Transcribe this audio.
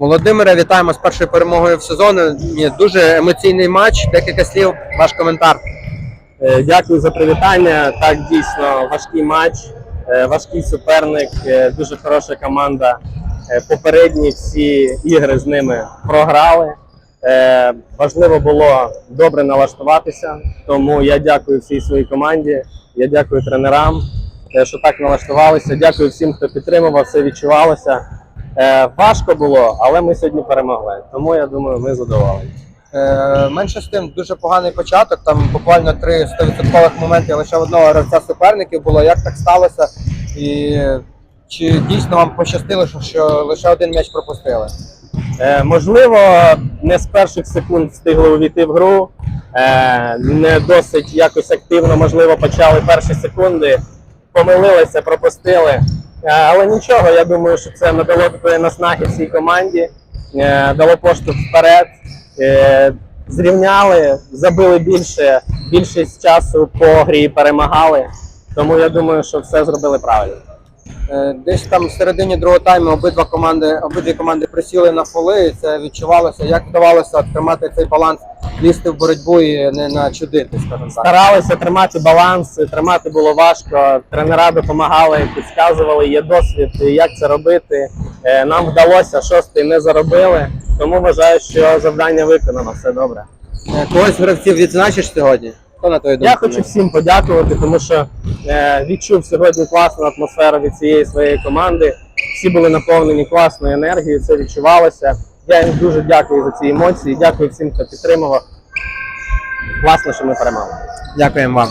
Володимире, вітаємо з першою перемогою в сезоні. Дуже емоційний матч. Декілька слів, ваш коментар. Е, Дякую за привітання. Так, дійсно, важкий матч, е, важкий суперник, е, дуже хороша команда. Попередні всі ігри з ними програли. Важливо було добре налаштуватися, тому я дякую всій своїй команді. Я дякую тренерам, що так налаштувалися. Дякую всім, хто підтримував, все відчувалося. Е, Важко було, але ми сьогодні перемогли. Тому я думаю, ми задоволені. Е, менше з тим, дуже поганий початок. Там буквально три 100% моменти лише одного гравця суперників було. Як так сталося? І чи дійсно вам пощастило, що, що лише один м'яч пропустили? Е, можливо, не з перших секунд встигли увійти в гру, е, не досить якось активно, можливо, почали перші секунди, помилилися, пропустили. Е, але нічого, я думаю, що це надало такої наснаги всій команді, е, дало поштовх вперед, е, зрівняли, забили більше, більшість часу по грі перемагали. Тому я думаю, що все зробили правильно. Десь там в середині другого тайму обидва команди, обидві команди присіли на фоли, і це відчувалося. Як вдавалося тримати цей баланс, лізти в боротьбу і не начудити, скажімо так. Старалися тримати баланс, тримати було важко. Тренера допомагали, підказували, є досвід, як це робити. Е, Нам вдалося, шостий не заробили, тому вважаю, що завдання виконано, все добре. Е, Когось гравців відзначиш сьогодні? Хто на твою думку? Я хочу всім подякувати, тому що е, відчув сьогодні класну атмосферу від цієї своєї команди. Всі були наповнені класною енергією, це відчувалося. Я їм дуже дякую за ці емоції. Дякую всім, хто підтримував. Класно, що ми перемогли. Дякуємо вам.